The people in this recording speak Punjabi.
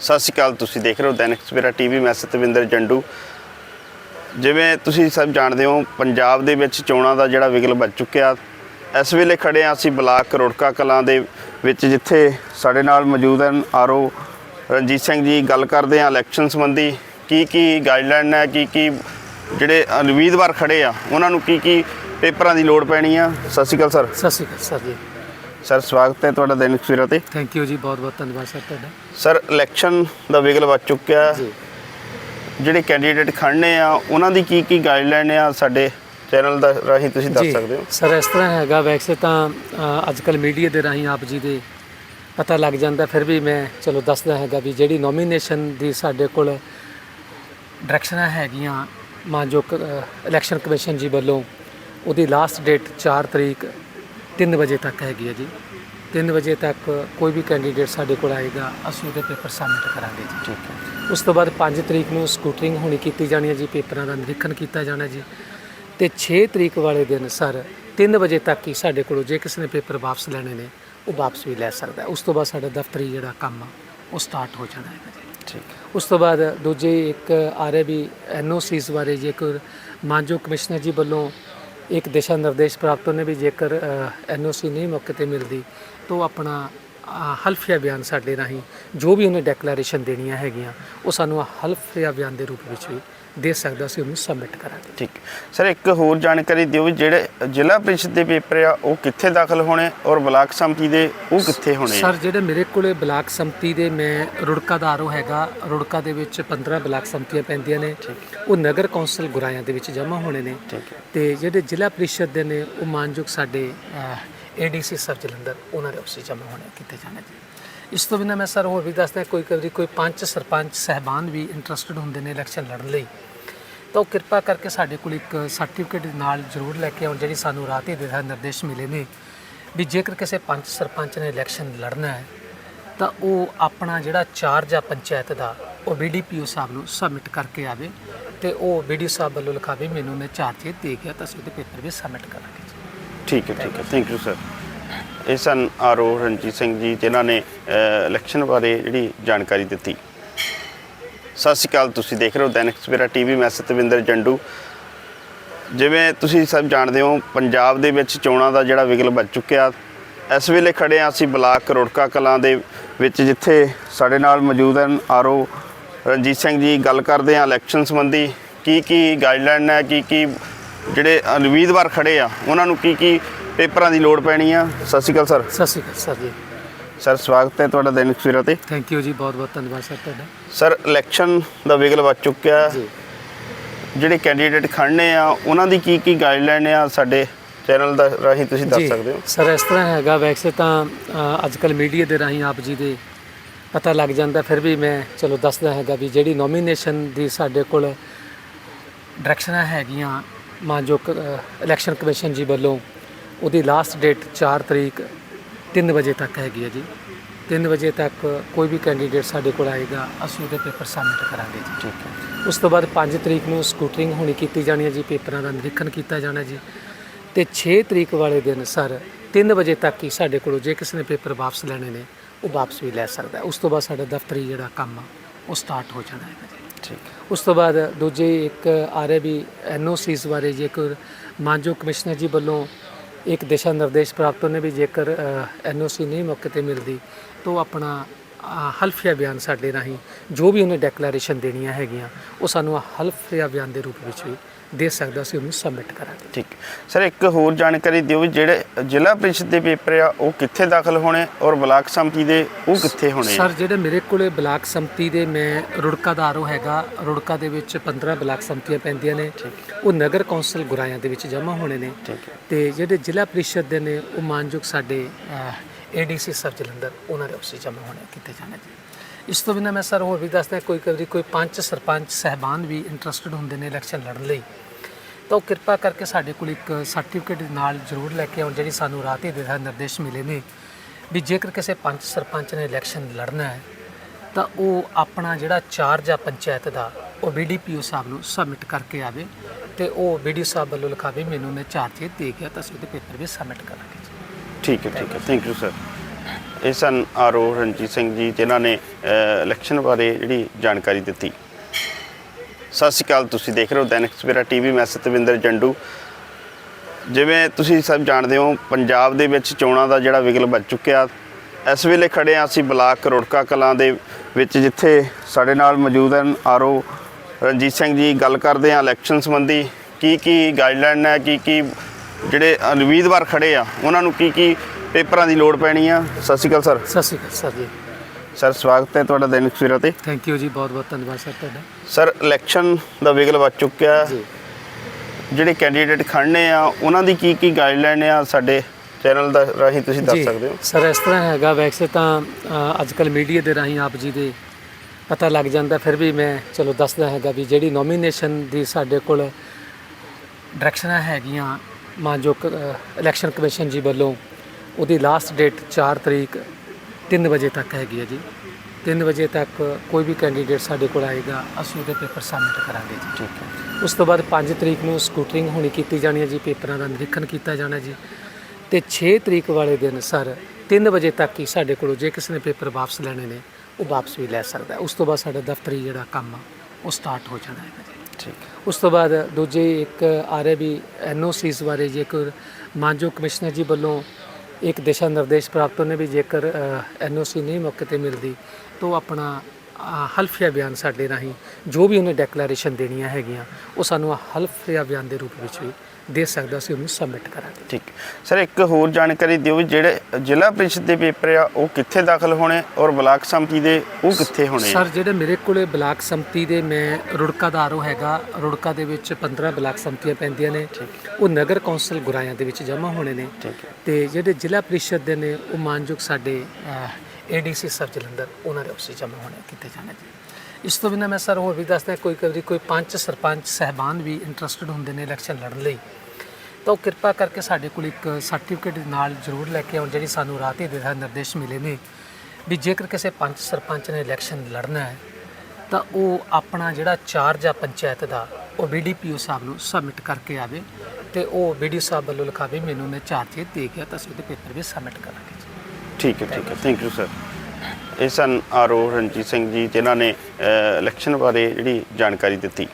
ਸਤਿ ਸ਼੍ਰੀ ਅਕਾਲ, ਤੁਸੀਂ ਦੇਖ ਰਹੇ ਹੋ ਦੈਨਿਕ ਸਵੇਰਾ ਟੀਵੀ, ਮੈਂ ਸਤਵਿੰਦਰ ਜੰਡੂ। ਜਿਵੇਂ ਤੁਸੀਂ ਸਭ ਜਾਣਦੇ ਹੋ, ਪੰਜਾਬ ਦੇ ਵਿੱਚ ਚੋਣਾਂ ਦਾ ਜਿਹੜਾ ਵਿਗਲ ਵੱਜ ਚੁੱਕਿਆ। ਇਸ ਵੇਲੇ ਖੜੇ ਹਾਂ ਅਸੀਂ ਬਲਾਕ ਰੋੜਕਾ ਕਲਾਂ ਦੇ ਵਿੱਚ, ਜਿੱਥੇ ਸਾਡੇ ਨਾਲ ਮੌਜੂਦ ਹਨ ਆਰਓ ਰਣਜੀਤ ਸਿੰਘ ਜੀ। ਗੱਲ ਕਰਦੇ ਹਾਂ ਇਲੈਕਸ਼ਨ ਸੰਬੰਧੀ। ਕੀ ਕੀ ਗਾਈਡਲਾਈਨ ਹੈ ਕੀ ਕੀ ਜਿਹੜੇ ਉਮੀਦਵਾਰ ਖੜੇ ਆ, ਉਹਨਾਂ ਨੂੰ ਕੀ ਕੀ ਪੇਪਰਾਂ ਦੀ ਲੋੜ ਪੈਣੀ ਆ? ਸਤਿ ਸ਼੍ਰੀ ਅਕਾਲ, ਸਰ। ਸਤਿ ਸ਼੍ਰੀ ਅਕਾਲ, ਸਰ ਜੀ। ਸਰ ਸਵਾਗਤ ਹੈ ਤੁਹਾਡਾ ਦੈਨਿਕ ਸਵੇਰਾ ਤੇ। ਥੈਂਕ ਯੂ ਜੀ ਬਹੁਤ ਬਹੁਤ ਧੰਨਵਾਦ ਸਰ ਤੁਹਾਡਾ। ਸਰ ਇਲੈਕਸ਼ਨ ਦਾ ਵਿਗਲ ਵੱਜ ਚੁੱਕਿਆ। ਜੀ। ਜਿਹੜੇ ਕੈਂਡੀਡੇਟ ਖੜਨੇ ਆ ਉਹਨਾਂ ਦੀ ਕੀ ਕੀ ਗਾਈਡਲਾਈਨ ਆ ਸਾਡੇ ਚੈਨਲ ਦਾ ਰਾਹੀਂ ਤੁਸੀਂ ਦੱਸ ਜੀ, ਸਕਦੇ ਹੋ? ਸਰ ਇਸ ਤਰ੍ਹਾਂ ਹੈਗਾ ਵੈਸੇ ਤਾਂ ਅੱਜ ਕੱਲ ਮੀਡੀਆ ਦੇ ਰਾਹੀਂ ਆਪ ਜੀ ਦੇ ਪਤਾ ਲੱਗ ਜਾਂਦਾ ਫਿਰ ਵੀ ਮੈਂ ਚਲੋ ਦੱਸਦਾ ਹੈਗਾ ਵੀ ਜਿਹੜੀ ਨੋਮੀਨੇਸ਼ਨ ਦੀ ਸਾਡੇ ਕੋਲ ਡਾਇਰੈਕਸ਼ਨਾਂ ਹੈਗੀਆਂ ਮਾਨਯੋਗ ਅ, ਇਲੈਕਸ਼ਨ ਕਮਿਸ਼ਨ ਜੀ ਵੱਲੋਂ ਉਹਦੀ ਲਾਸਟ ਡੇਟ 4 ਤਰੀਕ 3 ਵਜੇ ਤੱਕ ਹੈਗੀ ਹੈ ਜੀ। 3 ਵਜੇ ਤੱਕ ਕੋਈ ਵੀ ਕੈਂਡੀਡੇਟ ਸਾਡੇ ਕੋਲ ਆਏਗਾ ਅਸੀਂ ਉਹਦੇ ਪੇਪਰ ਸਬਮਿਟ ਕਰਾਂਗੇ ਜੀ। ਠੀਕ ਹੈ। ਉਸ ਤੋਂ ਬਾਅਦ 5 ਤਰੀਕ ਨੂੰ ਸਕੂਟਰਿੰਗ ਹੋਣੀ ਕੀਤੀ ਜਾਣੀ ਹੈ ਜੀ ਪੇਪਰਾਂ ਦਾ ਨਿਰੀਖਣ ਕੀਤਾ ਜਾਣਾ ਜੀ। ਤੇ 6 ਤਰੀਕ ਵਾਲੇ ਦਿਨ ਸਰ 3 ਵਜੇ ਤੱਕ ਹੀ ਸਾਡੇ ਕੋਲੋਂ ਜੇ ਕਿਸੇ ਨੇ ਪੇਪਰ ਵਾਪਸ ਲੈਣੇ ਨੇ ਉਹ ਵਾਪਸ ਵੀ ਲੈ ਸਕਦਾ ਉਸ ਤੋਂ ਬਾਅਦ ਸਾਡਾ ਦਫ਼ਤਰੀ ਜਿਹੜਾ ਕੰਮ ਆ ਉਹ ਸਟਾਰਟ ਹੋ ਜਾਣਾ ਹੈ ਠੀਕ ਉਸ ਤੋਂ ਬਾਅਦ ਦੂਜੇ ਇੱਕ ਆ ਰਿਹਾ ਵੀ ਐਨਓਸੀਸ ਬਾਰੇ ਜੇਕਰ ਮਾਨਯੋਗ ਕਮਿਸ਼ਨਰ ਜੀ ਵੱਲੋਂ ਇੱਕ ਦਿਸ਼ਾ ਨਿਰਦੇਸ਼ ਪ੍ਰਾਪਤ ਹੋਣੇ ਵੀ ਜੇਕਰ ਐਨਓਸੀ ਨਹੀਂ ਮੌਕੇ ਤੇ ਮਿਲਦੀ, ਤਾਂ ਉਹ ਆਪਣਾ ਹਲਫੀਆ ਬਿਆਨ ਸਾਡੇ ਰਾਹੀਂ ਜੋ ਵੀ ਉਹਨੇ ਡੈਕਲੇਰੇਸ਼ਨ ਦੇਣੀਆਂ ਹੈਗੀਆਂ ਉਹ ਸਾਨੂੰ ਹਲਫੀਆ ਬਿਆਨ ਦੇ ਰੂਪ ਵਿੱਚ ਵੀ ਦੇ ਸਕਦਾ ਸੀ ਉਹਨੂੰ ਸਬਮਿਟ ਕਰਾਂਗੇ। ਠੀਕ। ਸਰ ਇੱਕ ਹੋਰ ਜਾਣਕਾਰੀ ਦਿਓ ਵੀ ਜਿਹੜੇ ਜ਼ਿਲ੍ਹਾ ਪ੍ਰੀਸ਼ਦ ਦੇ ਪੇਪਰ ਆ ਉਹ ਕਿੱਥੇ ਦਾਖਲ ਹੋਣੇ ਔਰ ਬਲਾਕ ਸੰਮਤੀ ਦੇ ਉਹ ਕਿੱਥੇ ਹੋਣੇ? ਸਰ ਜਿਹੜੇ ਮੇਰੇ ਕੋਲੇ ਬਲਾਕ ਸੰਮਤੀ ਦੇ ਮੈਂ ਰੁੜਕਾ ਦਾ ਆਰੋ ਹੈਗਾ ਰੁੜਕਾ ਦੇ ਵਿੱਚ 15 ਬਲਾਕ ਸੰਮਤੀਆਂ ਪੈਂਦੀਆਂ ਨੇ। ਉਹ ਨਗਰ ਕੌਂਸਲ ਗੁਰਾਇਆਂ ਦੇ ਵਿੱਚ ਜਮ੍ਹਾਂ ਹੋਣੇ ਨੇ। ਤੇ ਜਿਹੜੇ ਜ਼ਿਲ੍ਹਾ ਪ੍ਰੀਸ਼ਦ ਦੇ ਨੇ ਉਹ ਮਾਨਯੋਗ ਸਾਡੇ ਏਡੀਸੀ ਸਬ ਜਲੰਧਰ, ਉਹਨਾਂ ਦੇ ਆਫਿਸ ਜਮ੍ਹਾਂ ਹੋਣੇ ਕੀਤੇ ਜਾਣੇ ਜੀ। ਇਸ ਤੋਂ ਬਿਨਾਂ ਮੈਂ ਸਰ ਹੋਰ ਵੀ ਦੱਸਦਾ, ਕੋਈ ਕਦੀ ਕੋਈ ਪੰਚ, ਸਰਪੰਚ, ਸਹਿਬਾਨ ਵੀ ਇੰਟਰਸਟਿਡ ਹੁੰਦੇ ਨੇ ਇਲੈਕਸ਼ਨ ਲੜਨ ਲਈ। ਤਾਂ ਉਹ ਕਿਰਪਾ ਕਰਕੇ ਸਾਡੇ ਕੋਲ ਇੱਕ ਸਰਟੀਫਿਕੇਟ ਨਾਲ ਜ਼ਰੂਰ ਲੈ ਕੇ ਆਉਣ, ਜਿਹੜੀ ਸਾਨੂੰ ਰਾਤ ਹੀ ਦੇ ਨਿਰਦੇਸ਼ ਮਿਲੇ ਨੇ ਵੀ ਜੇਕਰ ਕਿਸੇ ਪੰਚ, ਸਰਪੰਚ ਨੇ ਇਲੈਕਸ਼ਨ ਲੜਨਾ ਹੈ, ਤਾਂ ਉਹ ਆਪਣਾ ਜਿਹੜਾ ਚਾਰਜ ਆ ਪੰਚਾਇਤ ਦਾ, ਉਹ ਬੀਡੀਪੀਓ ਸਾਹਿਬ ਨੂੰ ਸਬਮਿਟ ਕਰਕੇ ਆਵੇ ਤੇ ਉਹ ਵੀਡੀਓ ਸਾਹਿਬ ਵੱਲੋਂ ਲਿਖਾਵੇ, ਮੈਨੂੰ ਨੇ ਚਾਰਜ ਦੇ ਗਿਆ ਤਾਂ ਅਸੀਂ ਉਹਦੇ ਪੇਪਰ ਵੀ ਸਬਮਿਟ ਕਰਾਂਗੇ। ਠੀਕ ਹੈ ਠੀਕ ਹੈ। ਥੈਂਕ ਯੂ ਸਰ ਇਹ ਸਨ ਆਰਓ ਰਣਜੀਤ ਸਿੰਘ ਜੀ, ਜਿਨ੍ਹਾਂ ਨੇ ਇਲੈਕਸ਼ਨ ਬਾਰੇ ਜਿਹੜੀ ਜਾਣਕਾਰੀ ਦਿੱਤੀ। ਸਤਿ ਸ਼੍ਰੀ ਅਕਾਲ, ਤੁਸੀਂ ਦੇਖ ਰਹੇ ਹੋ ਦੈਨਿਕ ਸਵੇਰਾ ਟੀਵੀ ਮੈਂ ਸਤਵਿੰਦਰ ਜੰਡੂ। ਜਿਵੇਂ ਤੁਸੀਂ ਸਭ ਜਾਣਦੇ ਹੋ, ਪੰਜਾਬ ਦੇ ਵਿੱਚ ਚੋਣਾਂ ਦਾ ਜਿਹੜਾ ਵਿਗਲ ਵੱਜ ਚੁੱਕਿਆ। ਇਸ ਵੇਲੇ ਖੜੇ ਹਾਂ ਅਸੀਂ ਬਲਾਕ ਰੋੜਕਾ ਕਲਾਂ ਦੇ ਵਿੱਚ, ਜਿੱਥੇ ਸਾਡੇ ਨਾਲ ਮੌਜੂਦ ਹਨ ਆਰਓ ਰਣਜੀਤ ਸਿੰਘ ਜੀ। ਗੱਲ ਕਰਦੇ ਹਾਂ ਇਲੈਕਸ਼ਨ ਸੰਬੰਧੀ। ਕੀ ਕੀ ਗਾਈਡਲਾਈਨ ਹੈ ਕੀ ਕੀ ਜਿਹੜੇ ਉਮੀਦਵਾਰ ਖੜੇ ਆ ਉਹਨਾਂ ਨੂੰ ਕੀ ਕੀ ਪੇਪਰਾਂ ਦੀ ਲੋੜ ਪੈਣੀ ਆ? ਸਤਿ ਸ਼੍ਰੀ ਅਕਾਲ ਸਰ। ਸਤਿ ਸ਼੍ਰੀ ਅਕਾਲ ਸਰ ਜੀ। ਸਰ ਸਵਾਗਤ ਹੈ ਤੁਹਾਡਾ ਦੈਨਿਕ ਸਵੇਰਾ ਤੇ। ਥੈਂਕ ਯੂ ਜੀ ਬਹੁਤ ਬਹੁਤ ਧੰਨਵਾਦ ਸਰ ਤੁਹਾਡਾ। ਸਰ ਇਲੈਕਸ਼ਨ ਦਾ ਵਿਗਲ ਵੱਜ ਚੁੱਕਿਆ। ਜੀ। ਜਿਹੜੇ ਕੈਂਡੀਡੇਟ ਖੜਨੇ ਆ ਉਹਨਾਂ ਦੀ ਕੀ ਕੀ ਗਾਈਡਲਾਈਨ ਆ ਸਾਡੇ ਚੈਨਲ ਦਾ ਰਾਹੀਂ ਤੁਸੀਂ ਦੱਸ ਸਕਦੇ ਹੋ? ਸਰ ਇਸ ਤਰ੍ਹਾਂ ਹੈਗਾ ਵੈਸੇ ਤਾਂ ਅੱਜ ਕੱਲ ਮੀਡੀਆ ਦੇ ਰਾਹੀਂ ਆਪ ਜੀ ਦੇ ਪਤਾ ਲੱਗ ਜਾਂਦਾ ਫਿਰ ਵੀ ਮੈਂ ਚਲੋ ਦੱਸਦਾ ਹੈਗਾ ਵੀ ਜਿਹੜੀ ਨੋਮੀਨੇਸ਼ਨ ਦੀ ਸਾਡੇ ਕੋਲ ਡਾਇਰੈਕਸ਼ਨਾਂ ਹੈਗੀਆਂ ਮਾਨਯੋਗ ਅ, ਇਲੈਕਸ਼ਨ ਕਮਿਸ਼ਨ ਜੀ ਵੱਲੋਂ ਉਹਦੀ ਲਾਸਟ ਡੇਟ 4 ਤਰੀਕ 3 ਵਜੇ ਤੱਕ ਹੈਗੀ ਹੈ ਜੀ। 3 ਵਜੇ ਤੱਕ ਕੋਈ ਵੀ ਕੈਂਡੀਡੇਟ ਸਾਡੇ ਕੋਲ ਆਏਗਾ ਅਸੀਂ ਉਹਦੇ ਪੇਪਰ ਸਬਮਿਟ ਕਰਾਂਗੇ ਜੀ। ਠੀਕ ਹੈ। ਉਸ ਤੋਂ ਬਾਅਦ 5 ਤਰੀਕ ਨੂੰ ਸਕੂਟਰਿੰਗ ਹੋਣੀ ਕੀਤੀ ਜਾਣੀ ਹੈ ਜੀ ਪੇਪਰਾਂ ਦਾ ਨਿਰੀਖਣ ਕੀਤਾ ਜਾਣਾ ਜੀ। ਤੇ 6 ਤਰੀਕ ਵਾਲੇ ਦਿਨ ਸਰ 3 ਵਜੇ ਤੱਕ ਹੀ ਸਾਡੇ ਕੋਲੋਂ ਜੇ ਕਿਸੇ ਨੇ ਪੇਪਰ ਵਾਪਸ ਲੈਣੇ ਨੇ ਉਹ ਵਾਪਸ ਵੀ ਲੈ ਸਕਦਾ। ਉਸ ਤੋਂ ਬਾਅਦ ਸਾਡਾ ਦਫ਼ਤਰੀ ਜਿਹੜਾ ਕੰਮ ਆ ਉਹ ਸਟਾਰਟ ਹੋ ਜਾਣਾ ਹੈ ਜੀ। ਠੀਕ ਉਸ ਤੋਂ ਬਾਅਦ ਦੂਜੇ ਇੱਕ ਆ ਰਿਹਾ ਵੀ ਐਨਓਸੀਸ ਬਾਰੇ ਜੇਕਰ ਮਾਨਯੋਗ ਕਮਿਸ਼ਨਰ ਜੀ ਵੱਲੋਂ ਇੱਕ ਦਿਸ਼ਾ ਨਿਰਦੇਸ਼ ਪ੍ਰਾਪਤ ਹੋਣੇ ਵੀ ਜੇਕਰ ਐਨਓਸੀ ਨਹੀਂ ਮੌਕੇ ਤੇ ਮਿਲਦੀ ਤਾਂ ਉਹ ਆਪਣਾ ਅ, ਹਲਫੀਆ ਬਿਆਨ ਸਾਡੇ ਰਾਹੀਂ ਜੋ ਵੀ ਉਹਨੇ ਡੈਕਲੇਰੇਸ਼ਨ ਦੇਣੀਆਂ ਹੈਗੀਆਂ ਉਹ ਸਾਨੂੰ ਹਲਫੀਆ ਬਿਆਨ ਦੇ ਰੂਪ ਵਿੱਚ ਵੀ ਦੇ ਸਕਦਾ ਸੀ ਉਹਨੂੰ ਸਬਮਿਟ ਕਰਾਂਗੇ। ਠੀਕ। ਸਰ ਇੱਕ ਹੋਰ ਜਾਣਕਾਰੀ ਦਿਓ ਵੀ ਜਿਹੜੇ ਜ਼ਿਲ੍ਹਾ ਪ੍ਰੀਸ਼ਦ ਦੇ ਪੇਪਰ ਆ ਉਹ ਕਿੱਥੇ ਦਾਖਲ ਹੋਣੇ ਔਰ ਬਲਾਕ ਸੰਮਤੀ ਦੇ ਉਹ ਕਿੱਥੇ ਹੋਣੇ? ਸਰ ਜਿਹੜੇ ਮੇਰੇ ਕੋਲੇ ਬਲਾਕ ਸੰਮਤੀ ਦੇ ਮੈਂ ਰੁੜਕਾ ਦਾ ਆਰੋ ਹੈਗਾ ਰੁੜਕਾ ਦੇ ਵਿੱਚ 15 ਬਲਾਕ ਸੰਮਤੀਆਂ ਪੈਂਦੀਆਂ ਨੇ। ਉਹ ਨਗਰ ਕੌਂਸਲ ਗੁਰਾਇਆਂ ਦੇ ਵਿੱਚ ਜਮ੍ਹਾਂ ਹੋਣੇ ਨੇ। ਤੇ ਜਿਹੜੇ ਜ਼ਿਲ੍ਹਾ ਪ੍ਰੀਸ਼ਦ ਦੇ ਨੇ ਉਹ ਮਾਨਯੋਗ ਸਾਡੇ ਏਡੀਸੀ ਸਬ ਜਲੰਧਰ ਉਹਨਾਂ ਦੇ ਆਫਿਸ ਜਮ੍ਹਾਂ ਹੋਣੇ ਕੀਤੇ ਜਾਣੇ ਜੀ? ਇਸ ਤੋਂ ਬਿਨਾਂ ਮੈਂ ਸਰ ਹੋਰ ਵੀ ਦੱਸਦਾ ਕੋਈ ਕਦੀ ਕੋਈ ਪੰਚ ਸਰਪੰਚ ਸਹਿਬਾਨ ਵੀ ਇੰਟਰਸਟਿਡ ਹੁੰਦੇ ਨੇ ਇਲੈਕਸ਼ਨ ਲੜਨ ਲਈ। ਤਾਂ ਉਹ ਕਿਰਪਾ ਕਰਕੇ ਸਾਡੇ ਕੋਲ ਇੱਕ ਸਰਟੀਫਿਕੇਟ ਨਾਲ ਜ਼ਰੂਰ ਲੈ ਕੇ ਆਉਣ ਜਿਹੜੀ ਸਾਨੂੰ ਰਾਤ ਹੀ ਦਿਸ਼ਾ ਨਿਰਦੇਸ਼ ਮਿਲੇ ਨੇ ਵੀ ਜੇਕਰ ਕਿਸੇ ਪੰਚ ਸਰਪੰਚ ਨੇ ਇਲੈਕਸ਼ਨ ਲੜਨਾ ਹੈ ਤਾਂ ਉਹ ਆਪਣਾ ਜਿਹੜਾ ਚਾਰਜ ਆ ਪੰਚਾਇਤ ਦਾ ਉਹ ਬੀਡੀਪੀਓ ਸਾਹਿਬ ਨੂੰ ਸਬਮਿਟ ਕਰਕੇ ਆਵੇ ਤੇ ਉਹ ਵੀਡੀਓ ਸਾਹਿਬ ਵੱਲੋਂ ਲਿਖਾਵੇ ਮੈਨੂੰ ਨੇ ਚਾਰਜ ਦੇ ਗਿਆ ਤਾਂ ਅਸੀਂ ਉਹਦੇ ਪੇਪਰ ਵੀ ਸਬਮਿਟ ਕਰਾਂਗੇ। ਠੀਕ ਹੈ ਠੀਕ ਹੈ। ਥੈਂਕ ਯੂ ਸਰ ਇਹ ਸਨ ਆਰਓ ਰਣਜੀਤ ਸਿੰਘ ਜੀ, ਜਿਨ੍ਹਾਂ ਨੇ ਇਲੈਕਸ਼ਨ ਬਾਰੇ ਜਿਹੜੀ ਜਾਣਕਾਰੀ ਦਿੱਤੀ। ਸਤਿ ਸ਼੍ਰੀ ਅਕਾਲ, ਤੁਸੀਂ ਦੇਖ ਰਹੇ ਹੋ ਦੈਨਿਕ ਸਵੇਰਾ ਟੀਵੀ, ਮੈਂ ਸਤਵਿੰਦਰ ਜੰਡੂ। ਜਿਵੇਂ ਤੁਸੀਂ ਸਭ ਜਾਣਦੇ ਹੋ, ਪੰਜਾਬ ਦੇ ਵਿੱਚ ਚੋਣਾਂ ਦਾ ਜਿਹੜਾ ਵਿਗਲ ਵੱਜ ਚੁੱਕਿਆ। ਇਸ ਵੇਲੇ ਖੜੇ ਹਾਂ ਅਸੀਂ ਬਲਾਕ ਰੋੜਕਾ ਕਲਾਂ ਦੇ ਵਿੱਚ, ਜਿੱਥੇ ਸਾਡੇ ਨਾਲ ਮੌਜੂਦ ਹਨ ਆਰਓ ਰਣਜੀਤ ਸਿੰਘ ਜੀ। ਗੱਲ ਕਰਦੇ ਹਾਂ ਇਲੈਕਸ਼ਨ ਸੰਬੰਧੀ। ਕੀ ਕੀ ਗਾਈਡਲਾਈਨ ਹੈ ਕੀ ਕੀ ਜਿਹੜੇ ਉਮੀਦਵਾਰ ਖੜੇ ਆ, ਉਹਨਾਂ ਨੂੰ ਕੀ ਕੀ ਪੇਪਰਾਂ ਦੀ ਲੋੜ ਪੈਣੀ ਆ। ਸਤਿ ਸ਼੍ਰੀ ਅਕਾਲ ਸਰ। ਸਤਿ ਸ਼੍ਰੀ ਅਕਾਲ ਸਰ ਜੀ। ਸਰ ਸਵਾਗਤ ਹੈ ਤੁਹਾਡਾ ਦੈਨਿਕ ਸਵੇਰਾ ਤੇ। ਥੈਂਕ ਯੂ ਜੀ ਬਹੁਤ ਬਹੁਤ ਧੰਨਵਾਦ ਸਰ ਤੁਹਾਡਾ। ਸਰ ਇਲੈਕਸ਼ਨ ਦਾ ਵਿਗਲ ਵੱਜ ਚੁੱਕਿਆ। ਜੀ। ਜਿਹੜੇ ਕੈਂਡੀਡੇਟ ਖੜਨੇ ਆ ਉਹਨਾਂ ਦੀ ਕੀ ਕੀ ਗਾਈਡਲਾਈਨ ਆ ਸਾਡੇ ਚੈਨਲ ਦਾ ਰਾਹੀਂ ਤੁਸੀਂ ਦੱਸ ਜੀ, ਸਕਦੇ ਹੋ? ਸਰ ਇਸ ਤਰ੍ਹਾਂ ਹੈਗਾ ਵੈਸੇ ਤਾਂ ਅੱਜ ਕੱਲ ਮੀਡੀਆ ਦੇ ਰਾਹੀਂ ਆਪ ਜੀ ਦੇ ਪਤਾ ਲੱਗ ਜਾਂਦਾ ਫਿਰ ਵੀ ਮੈਂ ਚਲੋ ਦੱਸਦਾ ਹੈਗਾ ਵੀ ਜਿਹੜੀ ਨੋਮੀਨੇਸ਼ਨ ਦੀ ਸਾਡੇ ਕੋਲ ਡਾਇਰੈਕਸ਼ਨਾਂ ਹੈਗੀਆਂ ਮਾਨਯੋਗ ਅ, ਇਲੈਕਸ਼ਨ ਕਮਿਸ਼ਨ ਜੀ ਵੱਲੋਂ ਉਹਦੀ ਲਾਸਟ ਡੇਟ 4 ਤਰੀਕ 3 ਵਜੇ ਤੱਕ ਹੈਗੀ ਹੈ ਜੀ। 3 ਵਜੇ ਤੱਕ ਕੋਈ ਵੀ ਕੈਂਡੀਡੇਟ ਸਾਡੇ ਕੋਲ ਆਏਗਾ ਅਸੀਂ ਉਹਦੇ ਪੇਪਰ ਸਬਮਿਟ ਕਰਾਂਗੇ ਜੀ। ਠੀਕ ਹੈ। ਉਸ ਤੋਂ ਬਾਅਦ 5 ਤਰੀਕ ਨੂੰ ਸਕੂਟਰਿੰਗ ਹੋਣੀ ਕੀਤੀ ਜਾਣੀ ਹੈ ਜੀ ਪੇਪਰਾਂ ਦਾ ਨਿਰੀਖਣ ਕੀਤਾ ਜਾਣਾ ਜੀ। ਤੇ 6 ਤਰੀਕ ਵਾਲੇ ਦਿਨ ਸਰ 3 ਵਜੇ ਤੱਕ ਹੀ ਸਾਡੇ ਕੋਲੋਂ ਜੇ ਕਿਸੇ ਨੇ ਪੇਪਰ ਵਾਪਸ ਲੈਣੇ ਨੇ ਉਹ ਵਾਪਸ ਵੀ ਲੈ ਸਕਦਾ ਉਸ ਤੋਂ ਬਾਅਦ ਸਾਡਾ ਦਫ਼ਤਰੀ ਜਿਹੜਾ ਕੰਮ ਆ ਉਹ ਸਟਾਰਟ ਹੋ ਜਾਣਾ ਹੈ ਠੀਕ ਉਸ ਤੋਂ ਬਾਅਦ ਦੂਜੇ ਇੱਕ ਆ ਰਿਹਾ ਵੀ ਐਨਓਸੀਸ ਬਾਰੇ ਜੇਕਰ ਮਾਨਜੋ ਕਮਿਸ਼ਨਰ ਜੀ ਵੱਲੋਂ ਇੱਕ ਦਿਸ਼ਾ ਨਿਰਦੇਸ਼ ਪ੍ਰਾਪਤ ਹੋਣੇ ਵੀ ਜੇਕਰ ਐਨਓਸੀ ਨਹੀਂ ਮੌਕੇ ਤੇ ਮਿਲਦੀ ਤਾਂ ਉਹ ਆਪਣਾ ਅ, ਹਲਫੀਆ ਬਿਆਨ ਸਾਡੇ ਰਾਹੀਂ ਜੋ ਵੀ ਉਹਨੇ ਡੈਕਲੇਰੇਸ਼ਨ ਦੇਣੀਆਂ ਹੈਗੀਆਂ ਉਹ ਸਾਨੂੰ ਹਲਫੀਆ ਬਿਆਨ ਦੇ ਰੂਪ ਵਿੱਚ ਵੀ ਦੇ ਸਕਦਾ ਸੀ ਉਹਨੂੰ ਸਬਮਿਟ ਕਰਾਂਗੇ। ਠੀਕ। ਸਰ ਇੱਕ ਹੋਰ ਜਾਣਕਾਰੀ ਦਿਓ ਜਿਹੜੇ ਜ਼ਿਲ੍ਹਾ ਪ੍ਰੀਸ਼ਦ ਦੇ ਪੇਪਰ ਆ ਉਹ ਕਿੱਥੇ ਦਾਖਲ ਹੋਣੇ ਔਰ ਬਲਾਕ ਸੰਮਤੀ ਦੇ ਉਹ ਕਿੱਥੇ ਹੋਣੇ ਸਰ ਜਿਹੜੇ ਮੇਰੇ ਕੋਲੇ ਬਲਾਕ ਸੰਮਤੀ ਦੇ ਮੈਂ ਰੁੜਕਾ ਦਾ ਆਰੋ ਹੈਗਾ ਰੁੜਕਾ ਦੇ ਵਿੱਚ 15 ਬਲਾਕ ਸੰਮਤੀਆਂ ਪੈਂਦੀਆਂ ਨੇ। ਉਹ ਨਗਰ ਕੌਂਸਲ ਗੁਰਾਇਆਂ ਦੇ ਵਿੱਚ ਜਮ੍ਹਾਂ ਹੋਣੇ ਨੇ। ਤੇ ਜਿਹੜੇ ਜ਼ਿਲ੍ਹਾ ਪ੍ਰੀਸ਼ਦ ਦੇ ਨੇ ਉਹ ਮਾਨਯੋਗ ਸਾਡੇ ਏਡੀਸੀ ਸਬ ਜਲੰਧਰ ਉਹਨਾਂ ਦੇ ਆਫਿਸ ਜਮ੍ਹਾਂ ਹੋਣੇ ਕੀਤੇ ਜਾਣੇ ਜੀ। ਇਸ ਤੋਂ ਬਿਨਾਂ ਮੈਂ ਸਰ ਹੋਰ ਵੀ ਦੱਸਦਾ ਕੋਈ ਕਦੀ ਕੋਈ ਪੰਚ ਸਰਪੰਚ ਸਹਿਬਾਨ ਵੀ ਇੰਟਰਸਟਿਡ ਹੁੰਦੇ ਨੇ ਇਲੈਕਸ਼ਨ ਲੜਨ ਲਈ। ਤਾਂ ਉਹ ਕਿਰਪਾ ਕਰਕੇ ਸਾਡੇ ਕੋਲ ਇੱਕ ਸਰਟੀਫਿਕੇਟ ਨਾਲ ਜ਼ਰੂਰ ਲੈ ਕੇ ਆਉਣ ਜਿਹੜੀ ਸਾਨੂੰ ਰਾਤ ਹੀ ਦਿਸ਼ਾ ਨਿਰਦੇਸ਼ ਮਿਲੇ ਨੇ ਵੀ ਜੇਕਰ ਕਿਸੇ ਪੰਚ ਸਰਪੰਚ ਨੇ ਇਲੈਕਸ਼ਨ ਲੜਨਾ ਹੈ, ਤਾਂ ਉਹ ਆਪਣਾ ਜਿਹੜਾ ਚਾਰਜ ਆ ਪੰਚਾਇਤ ਦਾ, ਉਹ ਬੀਡੀਪੀਓ ਸਾਹਿਬ ਨੂੰ ਸਬਮਿਟ ਕਰਕੇ ਆਵੇ ਤੇ ਉਹ ਵੀਡੀਓ ਸਾਹਿਬ ਵੱਲੋਂ ਲਿਖਾਵੇ, ਮੈਨੂੰ ਨੇ ਚਾਰਜ ਦੇ ਗਿਆ ਤਾਂ ਅਸੀਂ ਉਹਦੇ ਪੇਪਰ ਵੀ ਸਬਮਿਟ ਕਰਾਂਗੇ ਜੀ। ਠੀਕ ਹੈ ਠੀਕ ਹੈ। ਥੈਂਕ ਯੂ ਸਰ ਇਹ ਸਨ ਆਰਓ ਰਣਜੀਤ ਸਿੰਘ ਜੀ, ਜਿਨ੍ਹਾਂ ਨੇ ਇਲੈਕਸ਼ਨ ਬਾਰੇ ਜਿਹੜੀ ਜਾਣਕਾਰੀ ਦਿੱਤੀ।